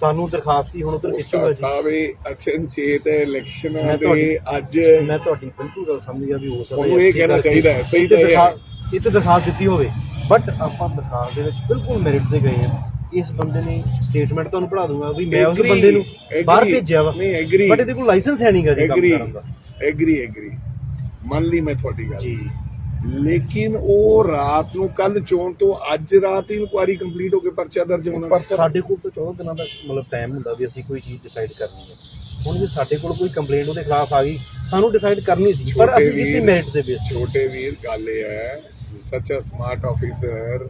ਸਾਨੂੰ ਦਰਖਾਸਤੀ ਹੁਣ ਉਧਰ ਕੀਤੀ ਹੋਈ ਸੀ ਸਾਵੇ ਅਚਨਚੇਤ ਇਲੈਕਸ਼ਨਾਂ ਦੇ ਅੱਜ ਮੈਂ ਤੁਹਾਡੀ ਬਿਲਕੁਲ ਗੱਲ ਸਮਝ ਗਿਆ ਵੀ ਹੋ ਸਕਦਾ ਉਹਨੂੰ ਇਹ ਕਹਿਣਾ ਚਾਹੀਦਾ ਹੈ, ਸਹੀ ਤੇ ਇਹ ਹੈ। ਦਰਖਾਸਤ- ਦਿੱਤੀ ਹੋਵੇ। ਬਟ ਆਪਾਂ ਦਰਖਾਸਤ ਦੇ ਵਿੱਚ ਬਿਲਕੁਲ ਮੈਰਿਟ ਤੇ ਗਏ ਹਾਂ। ਇਸ ਬੰਦੇ ਨੇ ਸਟੇਟਮੈਂਟ ਤੁਹਾਨੂੰ ਪੜਾ ਦੂੰਗਾ ਵੀ ਮੈਂ ਉਸ ਬੰਦੇ ਨੂੰ ਬਾਹਰ ਭੇਜਿਆ ਵਾ। ਨਹੀਂ, agree। ਬਟ ਇਹਦੇ ਕੋਲ ਲਾਇਸੈਂਸ ਹੈ ਨਹੀਂਗਾ ਜੀ ਕੰਮ ਐਗਰੀ ਕਰਨ ਦਾ। ਐਗਰੀ ਐਗਰੀ ਮੰਨ ਲਈ ਮੈਂ ਤੁਹਾਡੀ ਗੱਲ। ਜੀ। ਲੇਕਿਨ ਉਹ ਰਾਤ ਨੂੰ ਕੱਲ ਚੋਣ ਤੋਂ ਅੱਜ ਰਾਤ ਹੀ ਇਨਕੁਆਰੀ ਕੰਪਲੀਟ ਹੋ ਕੇ ਪਰਚਾ ਦਰਜ ਹੋਣਾ ਸੀ। ਸਾਡੇ ਕੋਲ ਤਾਂ 14 ਦਿਨਾਂ ਦਾ ਮਤਲਬ ਟਾਈਮ ਹੁੰਦਾ ਵੀ ਅਸੀਂ ਕੋਈ ਚੀਜ਼ ਡਿਸਾਈਡ ਕਰਨੀ ਹੈ। ਹੁਣ ਜੇ ਸਾਡੇ ਕੋਲ ਕੋਈ ਕੰਪਲੇਂਟ ਉਹਦੇ ਖਿਲਾਫ ਆ ਗਈ ਸਾਨੂੰ ਡਿਸਾਈਡ ਕਰਨੀ ਸੀ ਪਰ ਛੋਟੇ ਅਸੀਂ ਕੀਤੀ ਵੀਰ- ਮੈਰਿਟ ਦੇ ਬੇਸ ਤੇ। ਛੋਟੇ ਵੀਰ ਗੱਲ ਇਹ ਹੈ ਸੱਚ ਅ ਸਮਾਰਟ ਆਫੀਸਰ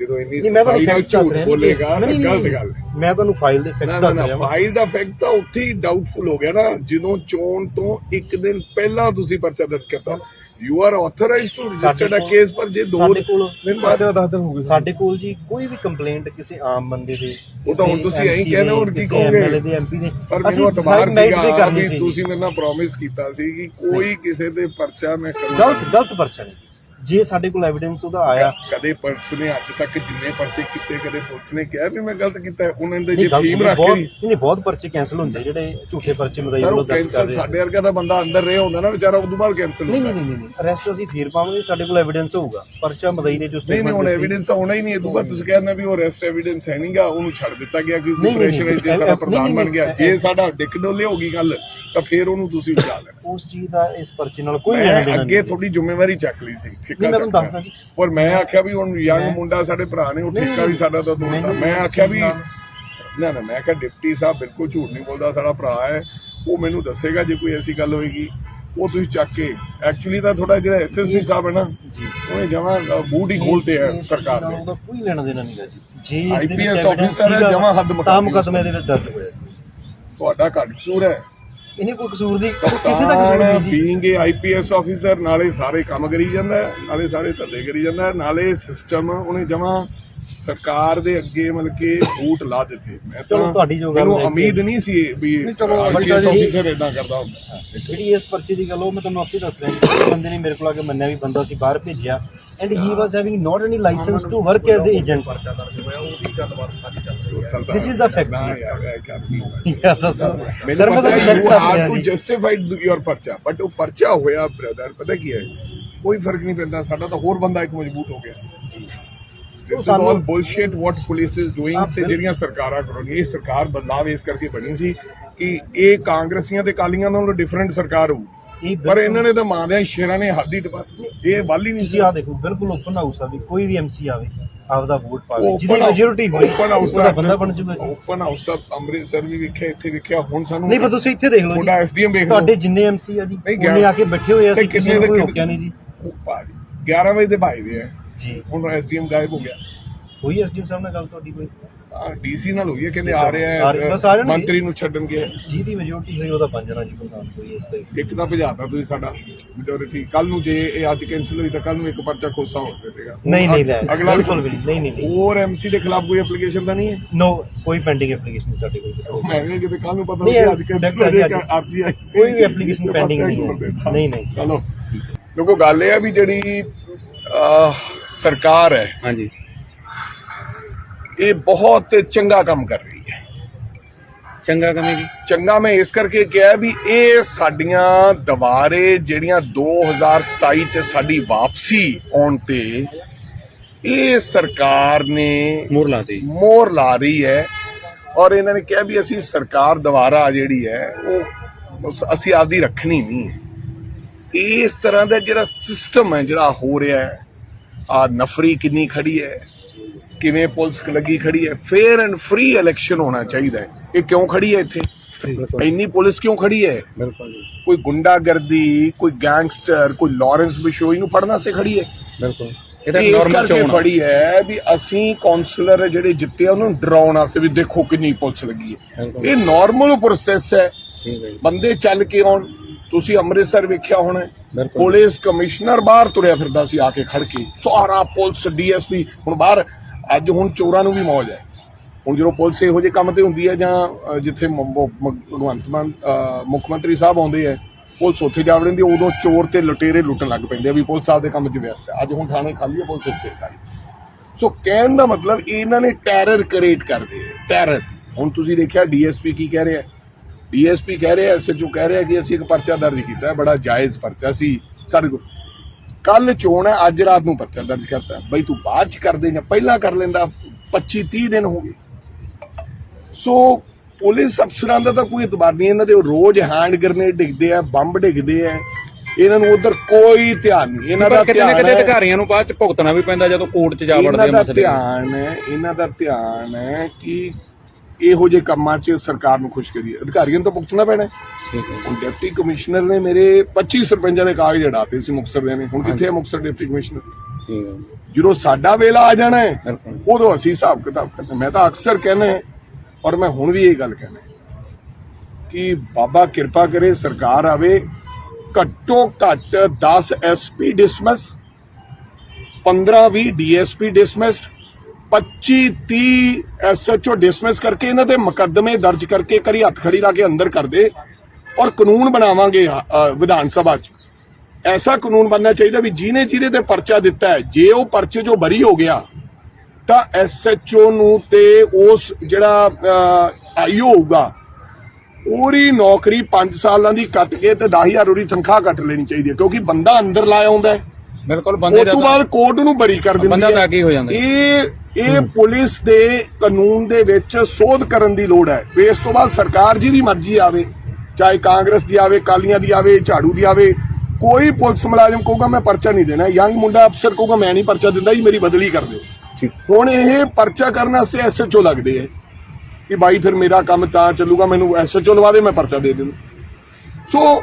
ਜਦੋਂ ਇੰਨੀ ਨਹੀਂ ਮੈਂ ਤੁਹਾਨੂੰ ਸਫ਼ਾਈ ਨਾਲ ਫੈਕਟਸ ਦੱਸ ਝੂਠ ਰਿਹਾ ਬੋਲੇਗਾ ਤਾਂ ਨਹੀਂ, ਨਹੀਂ, ਗਲਤ ਨਹੀਂ, ਗੱਲ ਹੈ। ਮੈਂ ਤੁਹਾਨੂੰ ਫਾਈਲ ਦੇ ਨਾ ਫੈਕਟ ਨਾ ਦੱਸ ਨਾ ਰਿਹਾ ਵਾਂ। ਫਾਈਲ ਦਾ ਫੈਕਟ ਤਾਂ ਉੱਥੇ ਹੀ ਡਾਊਟਫੁਲ ਹੋ ਗਿਆ ਨਾ ਜਦੋਂ ਚੋਣ ਤੋਂ ਇੱਕ ਦਿਨ ਪਹਿਲਾਂ ਤੁਸੀਂ ਪਰਚਾ ਦਰਜ ਕਰਤਾ you are authorized to register a ਕੋਲ- ਕੇਸ ਪਰ ਜੇ ਦੋ ਸਾਡੇ ਕੋਲ ਦਿਨ ਬਾਅਦ ਦਸ ਦਿਨ ਹੋ ਗਏ ਸਾਡੇ ਕੋਲ ਜੀ ਕੋਈ ਵੀ ਕੰਪਲੇਂਟ ਕਿਸੇ ਆਮ ਬੰਦੇ ਦੇ ਉਹ ਤਾਂ ਹੁਣ ਤੁਸੀਂ ਇਹੀ ਕਹਿੰਦੇ ਹੋ, ਹੁਣ ਕੀ ਕਹੋਗੇ? ਐਮਐਲਏ ਦੇ ਐਮਪੀ ਦੇ। ਪਰ ਅਸੀਂ ਮੈਨੂੰ ਅਤਬਾਰ decide merit ਤੇ ਸੀਗਾ ਕਰਨੀ ਵੀ ਸੀ। ਤੁਸੀਂ ਮੇਰੇ ਨਾਲ ਪ੍ਰੋਮਿਸ ਕੀਤਾ ਸੀ ਕਿ ਕੋਈ ਕਿਸੇ ਦੇ ਪਰਚਾ ਮੈਂ ਕਰੂੰਗਾ ਗਲਤ ਗਲਤ ਪਰਚਾ ਨਹੀਂ। ਜੇ ਸਾਡੇ ਕੋਲ ਐਵੀਡੈਂਸ ਉਹਦਾ ਆਇਆ। ਕਦੇ ਪੁਲਿਸ ਨੇ ਅੱਜ ਤੱਕ ਜਿੰਨੇ ਪਰਚੇ ਕੀਤੇ ਕਦੇ ਪੁਲਿਸ ਨੇ ਕਿਹਾ ਵੀ ਮੈਂ ਗਲਤ ਕੀਤਾ। ਉਹਨਾਂ ਦੇ ਜੇ ਨਹੀਂ, ਰੱਖ ਕੇ ਨਹੀਂ ਬਹੁਤ ਪਰਚੇ ਕੈਨਸਲ ਹੁੰਦੇ ਜਿਹੜੇ ਝੂਠੇ ਪਰਚੇ ਮਦਾਈ ਵੱਲੋਂ ਦਰਜ ਕਰਦੇ। ਸਾਡੇ ਵਰਗਾ ਦਾ ਬੰਦਾ ਅੰਦਰ ਰਿਹਾ ਹੁੰਦਾ ਨਾ ਵਿਚਾਰਾ ਉਦੋਂ ਬਾਅਦ ਕੈਂਸਲ ਨਹੀਂ ਨਹੀਂ ਨਹੀਂ ਨਹੀਂ ਅਰੈਸਟ ਅਸੀਂ ਫੇਰ ਪਾਵਾਂਗੇ ਸਾਡੇ ਕੋਲ ਐਵੀਡੈਂਸ ਹੋਊਗਾ। ਪਰਚਾ ਮਦਈ ਨੇ ਜੋ ਨਹੀਂ ਨਹੀਂ ਹੁਣ ਐਵੀਡੈਂਸ ਹੋਣਾ ਹੀ ਨਹੀਂ ਇਹ ਤੋਂ ਬਾਅਦ ਤੁਸੀਂ ਕਹਿੰਦੇ ਵੀ ਉਹ ਅਰੈਸਟ ਐਵੀਡੈਂਸ ਹੈ ਨਹੀਂਗਾ ਉਹਨੂੰ ਛੱਡ ਦਿੱਤਾ ਗਿਆ ਕਿ ਨਹੀਂ, ਆਪਰੇਸ਼ਨ ਨਹੀਂ, ਜੇ ਸਾਡਾ ਪ੍ਰਧਾਨ ਬਣ ਗਿਆ। ਜੇ ਸਾਡਾ ਡਿੱਕ ਡੋਲੇ ਹੋ ਗਈ ਗੱਲ ਤਾਂ ਫੇਰ ਉਹਨੂੰ ਤੁਸੀਂ ਉਠਾ ਲੈਣਾ। ਉਸ ਚੀਜ਼ ਦਾ ਇਸ ਪਰਚੇ ਨਾਲ ਕੋਈ ਲੈਣਾ ਦੇਣਾ ਅੱਗੇ ਤੁਹਾਡੀ ਜ਼ਿੰਮੇਵਾਰੀ ਚੱਕ ਲਈ ਸੀ। ਠੇਕਾ ਨਹੀਂ, ਮੈਂ ਤੁਹਾਨੂੰ ਜੀ। ਆਖਿਆ ਵੀ ਹੁਣ ਯੰਗ ਮੁੰਡਾ ਸਾਡੇ ਭਰਾ ਨੇ ਉਹ ਨਹੀਂ, ਠੇਕਾ ਵੀ ਸਾਡਾ ਤਾਂ ਦੋਦਾ ਮੈਨੂੰ ਮੈਂ ਆਖਿਆ ਵੀ ਨਾ ਨਾ ਮੈਂ ਕਿਹਾ ਡਿਪਟੀ ਸਾਹਿਬ ਬਿਲਕੁਲ ਝੂਠ ਨਹੀਂ ਬੋਲਦਾ ਸਾਡਾ ਭਰਾ ਹੈ। ਉਹ ਮੈਨੂੰ ਦੱਸੇਗਾ ਜੇ ਕੋਈ ਐਸੀ ਗੱਲ ਹੋਏਗੀ। ਉਹ ਤੁਸੀਂ ਚੱਕ ਕੇ ਐਕਚੁਅਲੀ ਤਾਂ ਥੋੜਾ ਜਿਹੜਾ ਐਸਐਸਪੀ ਸਾਹਿਬ ਹੈ ਨਾ ਉਹਨੇ ਜਮਾ ਬੂਟ ਹੀ ਖੋਲਤੇ ਹੈ ਸਰਕਾਰ ਨੇ। ਉਹਦਾ ਕੋਈ ਲੈਣਾ ਦੇਣਾ ਨਹੀਂਗਾ ਜੀ। ਜੇ ਦੇ IPS officer ਹੈ, ਜਮਾਂ ਹੱਦ ਤਾਂ ਮੁਕੱਦਮੇ ਮੁਕਦਮੇ ਦੇ ਵਿੱਚ ਦਰਜ ਹੋਇਆ। ਤੁਹਾਡਾ ਘੱਟ ਕਸੂਰ ਹੈ। ਇਹਨੇ ਕੋਈ ਕਸੂਰ ਦੀ ਕਿਸੇ ਦਾ ਕਸੂਰ ਨਹੀਂ ਜੀ। ਬੀਇੰਗ ਏ ਆਈਪੀਐਸ ਆਫੀਸਰ ਨਾਲੇ ਸਾਰੇ ਕੰਮ ਕਰੀ ਜਾਂਦਾ ਹੈ, ਨਾਲੇ ਸਾਰੇ ਧੰਦੇ ਕਰੀ ਜਾਂਦਾ ਹੈ, ਨਾਲੇ ਸਿਸਟਮ ਉਹਨੇ ਜਮਾ ਸਰਕਾਰ ਦੇ ਅੱਗੇ ਮਤਲਬ ਕਿ ਬੂਟ ਲਾ ਦਿੱਤੇ। ਮੈਂ ਚਲੋ, ਤਾਂ ਤੁਹਾਡੀ ਜੋ ਗੱਲ ਮੈਨੂੰ ਕਿ- ਉਮੀਦ ਨਹੀਂ ਸੀ ਵੀ ਆਈਪੀਐਸ ਆਫੀਸਰ ਇਦਾਂ ਕਰਦਾ ਹੁੰਦਾ। ਜਿਹੜੀ ਇਸ ਪਰਚੇ ਦੀ ਗੱਲ ਉਹ ਮੈਂ ਤੁਹਾਨੂੰ ਆਪੇ ਦੱਸ ਰਿਹਾ ਇਸ ਬੰਦੇ ਨੇ ਮੇਰੇ ਕੋਲ ਆ ਕੇ ਮੰਨਿਆ ਵੀ ਬੰਦਾ ਸੀ ਬਾਹਰ ਭੇਜਿਆ। And he was having not any licence to work as agent This is the fact. ਨਾ ਯਾਰ ਇਹ ਕਰ ਨਹੀਂ ਹੋਣਾ। ਯਾਰ ਦੱਸੋ ਮੈਨੂੰ ਸਰ ਮੈਂ ਪਤਾ ਤੁਹਾਨੂੰ ਯੂ ਦੱਸ ਆਰ ਰਿਹਾ ਟੂ ਜੀ ਜਸਟੀਫਾਈਡ ਯੋਰ ਪਰਚਾ ਬਟ ਉਹ ਪਰਚਾ ਹੋਇਆ ਬ੍ਰਦਰ ਪਤਾ ਕੀ ਹੈ ਕੋਈ ਫ਼ਰਕ ਨਹੀਂ ਪੈਂਦਾ ਸਾਡਾ ਤਾਂ ਹੋਰ ਬੰਦਾ ਇੱਕ ਮਜ਼ਬੂਤ ਹੋ ਗਿਆ ਦਿਸ ਇਜ਼ ਸਾਨੂੰ- all bullshit what police is doing ah, ਤੇ ਬਿਲ- ਜਿਹੜੀਆਂ ਸਰਕਾਰਾਂ ਇਹ ਸਰਕਾਰ ਬਦਲਾਵ ਇਸ ਕਰਕੇ ਬਣੀ ਸੀ ਕਿ ਇਹ ਕਾਂਗਰਸੀਆਂ ਤੇ ਕਾਲੀਆਂ ਨਾਲੋਂ ਡਿਫਰੈਂਟ ਸਰਕਾਰ ਹੋਊ ਪਰ ਇਹਨਾਂ ਨੇ ਤਾਂ ਮਾਂਦਿਆਂ ਸ਼ੇਰਾਂ ਨੇ ਹੱਦ ਹੀ ਟਪਾ ਦਿੱਤੀ। ਇਹ ਵੱਲ ਹੀ ਨਹੀਂ ਸੀ। ਤੁਸੀਂ ਆ ਦੇਖੋ ਬਿਲਕੁਲ ਓਪਨ ਹਾਊਸ ਆ ਵੀ ਕੋਈ ਵੀ ਐਮਸੀ ਆਵੇ ਆਪਦਾ ਵੋਟ ਪਾਵੇ ਜਿਹਦੀ ਮੈਜੋਰਿਟੀ ਹੋਈ open house ਉਹਦਾ ਆ। ਬੰਦਾ ਬਣ ਜੂਗਾ ਓਪਨ ਹਾਊਸ ਆਫ ਅੰਮ੍ਰਿਤਸਰ ਵੀ ਵੇਖਿਆ ਇੱਥੇ ਵੇਖਿਆ ਹੁਣ ਸਾਨੂੰ ਨਹੀਂ ਪਰ ਤੁਸੀਂ ਇੱਥੇ ਦੇਖ ਲਓ ਤੁਹਾਡਾ ਜੀ ਐਸਡੀਐਮ ਵੇਖ ਲਓ। ਤੁਹਾਡੇ ਜਿੰਨੇ ਐਮਸੀ ਆ ਜੀ ਉਹਨੇ ਆ ਕੇ ਬੈਠੇ ਹੋਏ ਆ ਅਸੀਂ ਕਿਸੇ ਨੂੰ ਕੋਈ ਰੋਕਿਆ ਨਹੀਂ ਜੀ। ਉਹ ਭਾਜੀ 11 ਵਜੇ ਦੇ ਭਾਈ ਦੇ ਆ। ਜੀ। ਹੁਣ ਐਸਡੀਐਮ ਗਾਇਬ ਹੋ ਗਿਆ। ਹੋਈ ਐਸਡੀਐਮ ਸਾਹਿਬ ਨਾਲ ਗੱਲ ਤੁਹਾਡੀ ਕੋਈ? ਡੀਸੀ ਨਾਲ ਹੋਈ ਹੈ ਕਹਿੰਦੇ ਆ. ਰਿਹਾ ਆ ਰਹੇ- ਹੈ। ਆ। ਮੰਤਰੀ ਨੂੰ ਛੱਡਣ ਗਿਆ ਜਿਹਦੀ ਮੈਜੋਰਿਟੀ ਹੋਈ ਉਹਦਾ ਬਣ ਜਾਣਾ ਜੀ ਪ੍ਰਧਾਨ ਕੋਈ ਇਸ ਤੇ। ਇੱਕ ਤਾਂ ਭਜਾਤਾ ਤੁਸੀਂ ਸਾਡਾ ਮੈਜੋਰਿਟੀ ਕੱਲ ਨੂੰ ਜੇ ਇਹ ਅੱਜ ਕੈਨਸਲ ਹੋਈ ਤਾਂ ਕੱਲ ਨੂੰ ਇੱਕ ਪਰਚਾ ਖੋਸਾ ਹੋ ਜਾਵੇਗਾ ਨਹੀਂ ਨਹੀਂ ਲੈ ਅਗਲਾ ਬਿਲਕੁਲ ਵੀ ਨਹੀਂ ਨਹੀਂ ਹੋਰ ਐਮਸੀ ਦੇ ਖਿਲਾਫ ਕੋਈ ਐਪਲੀਕੇਸ਼ਨ ਤਾਂ ਨਹੀਂ ਹੈ? ਨੋ ਕੋਈ ਪੈਂਡਿੰਗ ਐਪਲੀਕੇਸ਼ਨ ਸਾਡੇ ਕੋਲ ਮੈਂ ਵੀ ਕਿਤੇ ਕੱਲ ਨੂੰ ਪਤਾ ਨਹੀਂ, ਅੱਜ ਕੈਨਸਲ ਸੀ। ਕੋਈ ਵੀ pending ਪਰਚਾ ਨਹੀਂ। ਨਹੀਂ, ਨਹੀਂ। ਚਲੋ। ਦੇਖੋ ਗੱਲ ਇਹ ਹੈ ਵੀ ਜਿਹੜੀ ਸਰਕਾਰ ਹੈ ਹਾਂਜੀ। ਇਹ ਬਹੁਤ ਚੰਗਾ ਕੰਮ ਕਰ ਰਹੀ ਹੈ। ਚੰਗਾ ਕਮੇਗੀ ਚੰਗਾ ਮੈਂ ਇਸ ਕਰਕੇ ਕਿਹਾ ਵੀ ਇਹ ਸਾਡੀਆਂ ਦੁਬਾਰੇ ਜਿਹੜੀਆਂ 2027 ਚ ਸਾਡੀ ਵਾਪਸੀ ਆਉਣ ਤੇ ਇਹ ਸਰਕਾਰ ਨੇ ਮੋਰ ਲਾਤੀ ਮੋਹਰ ਲਾ ਰਹੀ ਹੈ ਔਰ ਇਹਨਾਂ ਨੇ ਕਿਹਾ ਵੀ ਅਸੀਂ ਸਰਕਾਰ ਦੁਬਾਰਾ ਜਿਹੜੀ ਹੈ ਉਹ ਅਸੀਂ ਆਪਦੀ ਰੱਖਣੀ ਨਹੀਂ ਹੈ। ਇਸ ਤਰ੍ਹਾਂ ਦਾ ਜਿਹੜਾ ਸਿਸਟਮ ਹੈ ਜਿਹੜਾ ਹੋ ਰਿਹਾ ਹੈ ਆ ਨਫਰੀ ਕਿੰਨੀ ਖੜੀ ਹੈ ਕਿਵੇਂ ਪੁਲਿਸ ਲੱਗੀ ਖੜੀ ਹੈ? ਫੇਅਰ ਐਂਡ ਫ੍ਰੀ ਇਲੈਕਸ਼ਨ ਹੋਣਾ ਚਾਹੀਦਾ ਹੈ। ਇਹ ਕਿਉਂ ਖੜੀ ਹੈ ਇੱਥੇ? ਇੰਨੀ ਪੁਲਿਸ ਕਿਉਂ ਖੜੀ ਹੈ? ਕੋਈ ਗੁੰਡਾਗਰਦੀ ਕੋਈ ਗੈਂਗਸਟਰ ਕੋਈ ਲਾਰੈਂਸ ਬਿਸ਼ੋਈ ਨੂੰ ਪੜਨ ਵਾਸਤੇ ਖੜੀ ਹੈ? ਬਿਲਕੁਲ। ਇਹ ਤਾਂ ਨਾਰਮਲ ਚੋਣ। ਫੜੀ ਹੈ ਵੀ ਅਸੀਂ ਕਾਉਂਸਲਰ ਜਿਹੜੇ ਜਿੱਤੇ ਉਹਨੂੰ ਡਰਾਉਣ ਵਾਸਤੇ ਵੀ ਦੇਖੋ ਕਿੰਨੀ ਪੁਲਿਸ ਲੱਗੀ ਹੈ। ਇਹ ਨਾਰਮਲ ਪ੍ਰੋਸੈਸ ਹੈ। ਬੰਦੇ ਚੱਲ ਕੇ ਆਉਣ। ਤੁਸੀਂ ਅੰਮ੍ਰਿਤਸਰ ਵੇਖਿਆ ਹੋਣਾ। ਪੁਲਿਸ ਕਮਿਸ਼ਨਰ ਬਾਹਰ ਤੁਰਿਆ ਫਿਰਦਾ ਸੀ ਆ ਕੇ ਖੜ ਕੇ। ਸਾਰਾ ਪੁਲਿਸ ਡੀਐਸਪੀ ਹੁਣ ਬਾਹਰ ਅੱਜ ਹੁਣ ਚੋਰਾਂ ਨੂੰ ਵੀ ਮੌਜ ਹੈ। ਹੁਣ ਜਦੋਂ ਪੁਲਿਸ ਇਹੋ ਜਿਹੇ ਕੰਮ ਤੇ ਹੁੰਦੀ ਹੈ ਜਾਂ ਜਿੱਥੇ ਭਗਵੰਤ ਮਾਨ ਮੁੱਖ ਮੰਤਰੀ ਸਾਹਿਬ ਆਉਂਦੇ ਹੈ, ਪੁਲਿਸ ਉੱਥੇ ਜਾ ਵੜਦੀ ਉਦੋਂ ਚੋਰ ਤੇ ਲੁਟੇਰੇ ਲੁੱਟਣ ਲੱਗ ਪੈਂਦੇ ਆ ਵੀ ਪੁਲਿਸ ਸਾਹਿਬ ਦੇ ਕੰਮ 'ਚ ਵਿਅਸਤ ਹੈ। ਅੱਜ ਹੁਣ ਥਾਣੇ ਖਾਲੀ ਹੈ, ਪੁਲਿਸ ਉੱਥੇ ਸਾਰੀ। ਸੋ ਕਹਿਣ ਦਾ ਮਤਲਬ ਇਹਨਾਂ ਨੇ ਟੈਰਰ ਕ੍ਰੀਏਟ ਕਰਦੇ ਟੈਰਰ। ਹੁਣ ਤੁਸੀਂ ਦੇਖਿਆ ਡੀਐਸਪੀ ਕੀ ਕਹਿ ਰਿਹਾ ਡੀਐਸਪੀ ਕਹਿ ਰਿਹਾ ਐਸਐਚਓ ਕਹਿ ਰਿਹਾ ਕਿ ਅਸੀਂ ਇੱਕ ਪਰਚਾ ਦਰਜ ਕੀਤਾ ਬੜਾ ਜਾਇਜ਼ ਪਰਚਾ ਸੀ। ਸਾਡੇ ਕੋਲ ਕੱਲ ਚੋਣ ਹੈ ਅੱਜ ਰਾਤ ਨੂੰ ਪਰਚਾ ਦਰਜ ਕਰਤਾ ਬਈ ਤੂੰ ਬਾਅਦ ਚ ਕਰ ਦੇ ਜਾਂ ਪਹਿਲਾਂ ਕਰ ਲੈਂਦਾ 25 30 ਦਿਨ ਹੋ ਗਏ। ਸੋ ਪੁਲਿਸ ਅਫਸਰਾਂ ਦਾ ਤਾਂ ਕੋਈ ਇਤਬਾਰ ਨਹੀਂ ਇਹਨਾਂ ਦੇ ਰੋਜ਼ ਹੈਂਡ ਗ੍ਰਨੇਡ ਡਿੱਗਦੇ ਆ ਬੰਬ ਡਿੱਗਦੇ ਆ। ਇਹਨਾਂ ਨੂੰ ਉਧਰ ਕੋਈ ਧਿਆਨ ਨਹੀਂ ਇਹਨਾਂ ਦਾ ਧਿਆਨ ਕਿਤੇ ਅਧਿਕਾਰੀਆਂ ਨੂੰ ਬਾਅਦ ਚ ਭੁਗਤਣਾ ਵੀ ਪੈਂਦਾ ਜਦੋਂ ਕੋਰਟ 'ਚ ਜਾ ਵੜਦੇ ਇਹਨਾਂ ਆ ਦਾ ਮਸਲੇ ਧਿਆਨ ਹੈ ਇਹਨਾਂ ਦਾ ਧਿਆਨ ਹੈ ਕਿ ਇਹੋ ਜਿਹੇ ਕੰਮਾਂ 'ਚ ਸਰਕਾਰ ਨੂੰ ਖੁਸ਼ ਕਰੀਏ। ਅਧਿਕਾਰੀਆਂ ਤਾਂ ਭੁਗਤਣਾ ਪੈਣਾ ਡਿਪਟੀ ਕਮਿਸ਼ਨਰ ਨੇ ਮੇਰੇ 25 ਸਰਪੰਚਾਂ ਦੇ ਕਾਗਜ਼ ਜੜਾਤੇ ਸੀ ਮੁਕਤਸਰ ਦੇ ਨੇ। ਹੁਣ ਕਿੱਥੇ ਹੈ ਮੁਕਤਸਰ ਡਿਪਟੀ ਕਮਿਸ਼ਨਰ? ਜਦੋਂ ਸਾਡਾ ਵੇਲਾ ਆ ਜਾਣਾ ਹੈ ਉਦੋਂ ਅਸੀਂ ਹਿਸਾਬ ਕਿਤਾਬ ਕਰਨਾ ਮੈਂ ਤਾਂ ਅਕਸਰ ਕਹਿੰਦਾ ਹੈ, ਔਰ ਮੈਂ ਹੁਣ ਵੀ ਇਹ ਗੱਲ ਕਹਿੰਦਾ ਕਿ ਬਾਬਾ ਕਿਰਪਾ ਕਰੇ ਸਰਕਾਰ ਆਵੇ ਘੱਟੋ ਘੱਟ 10 SP dismiss 15 20 DSP dismissed 25 30 SHO dismiss ਕਰਕੇ ਇਹਨਾਂ ਤੇ ਮੁਕੱਦਮੇ ਦਰਜ ਕਰਕੇ ਕਰੀ ਹੱਥ ਖੜੀ ਲਾ ਕੇ ਅੰਦਰ ਕਰ ਦੇ ਔਰ ਕਾਨੂੰਨ ਬਣਾਵਾਂਗੇ ਅ, ਅ, ਵਿਧਾਨ ਸਭਾ 'ਚ। ਐਸਾ ਕਾਨੂੰਨ ਬਣਨਾ ਚਾਹੀਦਾ ਵੀ ਜਿਹਨੇ ਜਿਹਦੇ ਤੇ ਪਰਚਾ ਦਿੱਤਾ ਹੈ ਜੇ ਉਹ ਪਰਚੇ 'ਚੋਂ ਬਰੀ ਹੋ ਗਿਆ ਤਾਂ ਐਸਐਚਓ ਨੂੰ ਤੇ ਉਸ ਜਿਹੜਾ ਆਈਓ ਹੋਊਗਾ ਉਹਦੀ ਨੌਕਰੀ 5 ਸਾਲਾਂ ਦੀ ਕੱਟ ਕੇ ਤੇ 10000 ਉਹਦੀ ਤਨਖਾਹ ਕੱਟ ਲੈਣੀ ਚਾਹੀਦੀ ਹੈ ਕਿਉਂਕਿ ਬੰਦਾ ਅੰਦਰ ਲਾਇਆ ਹੁੰਦਾ ਹੈ। ਬਿਲਕੁਲ ਬੰਦੇ ਉਸ ਦਾ ਤੋਂ ਬਾਅਦ ਕੋਰਟ ਨੂੰ ਬਰੀ ਕਰ ਦਿੰਦੀ ਬੰਦਾ ਹੈ। ਤਾਂ ਅੱਗੇ ਹੀ ਜਾਂਦਾ। ਇਹ ਇਹ ਪੁਲਿਸ ਦੇ ਕਾਨੂੰਨ ਦੇ ਵਿੱਚ ਸੋਧ ਕਰਨ ਦੀ ਲੋੜ ਹੈ। ਇਸ ਤੋਂ ਬਾਅਦ ਸਰਕਾਰ ਜਿਹਦੀ ਮਰਜ਼ੀ ਆਵੇ ਚਾਹੇ ਕਾਂਗਰਸ ਦੀ ਆਵੇ ਕਾਲੀਆਂ ਦੀ ਆਵੇ ਝਾੜੂ ਦੀ ਆਵੇ ਕੋਈ ਪੁਲਿਸ ਮੁਲਾਜ਼ਮ ਕਹੂਗਾ ਮੈਂ ਪਰਚਾ ਨਹੀਂ ਦੇਣਾ। ਯੰਗ ਮੁੰਡਾ ਅਫਸਰ ਕਹੂਗਾ ਮੈਂ ਨਹੀਂ ਪਰਚਾ ਦਿੰਦਾ ਜੀ ਮੇਰੀ ਬਦਲੀ ਕਰ ਦਿਓ। ਠੀਕ। ਹੁਣ ਇਹ ਪਰਚਾ ਕਰਨ ਵਾਸਤੇ ਐਸਐਚਓ ਲੱਗਦੇ ਹੈ ਕਿ ਬਾਈ ਫਿਰ ਮੇਰਾ ਕੰਮ ਤਾਂ ਚੱਲੂਗਾ ਮੈਨੂੰ ਐਸਐਚਓ ਲਵਾ ਦੇ ਮੈਂ ਪਰਚਾ ਦੇ ਦੇਣਾ ਸੋ